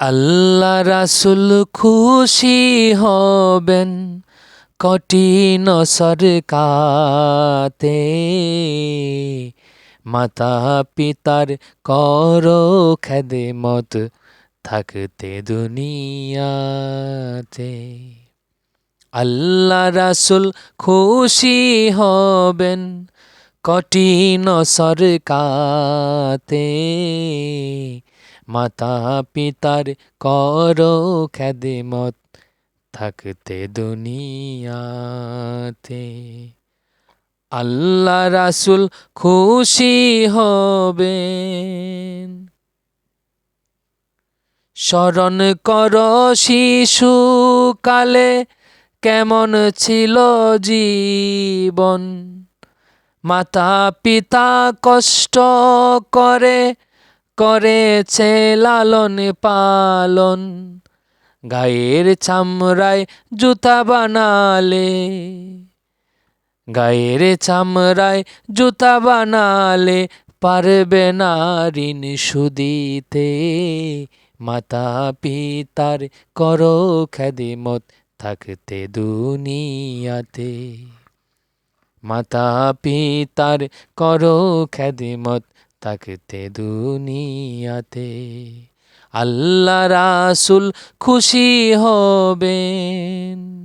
আল্লাহ রাসুল খুশি হবেন কঠিন সরকাতে। মাতা পিতার কর খেদমত থাকতে দুনিয়াতে। আল্লাহ রাসুল খুশি হবেন কঠিন সরকাতে। মাতা পিতার কর খেদমত থাকতে দুনিয়াতে। আল্লাহ রাসুল খুশি হবেন। স্মরণ কর শিশু কালে কেমন ছিল জীবন। মাতা পিতা কষ্ট করে করেছে লালন পালন। গায়ের চামড়ায় জুতা বানালে। গায়ের চামড়ায় জুতা বানালে পারবে না ঋণ সুদিতে। মাতা পিতার করো খ্যাদিমত থাকতে দুনিয়াতে। মাতা পিতার করো খ্যাদিমত থাকতে দুনিয়াতে আল্লাহ রাসুল খুশি হবেন।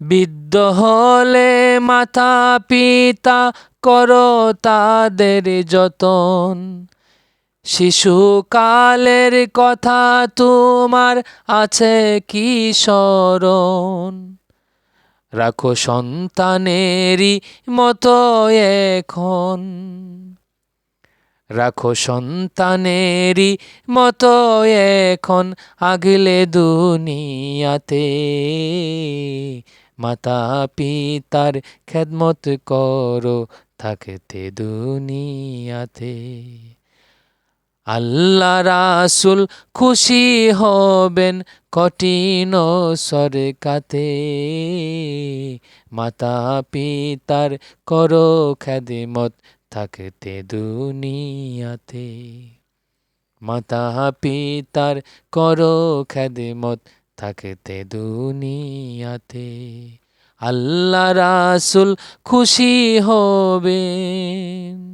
বিদ্য হলে মাতা পিতা করো তাদের যতন। শিশুকালের কথা তোমার আছে কি স্মরণ? রাখো সন্তানেরই মতো এখন। রাখো সন্তানেরই মতো এখন আগলে দুনিয়াতে। মাতা পিতার খেদমত করো থাকতে দুনিয়াতে। আল্লাহ রাসুল খুশি হবেন কঠিন সরকাতে। মাতা পিতার করো খেদমত থাকতে দুনিয়াতে। মাতা পিতার করো খেদমত থাকতে দুনিয়াতে। আল্লাহ রাসুল খুশি হবেন।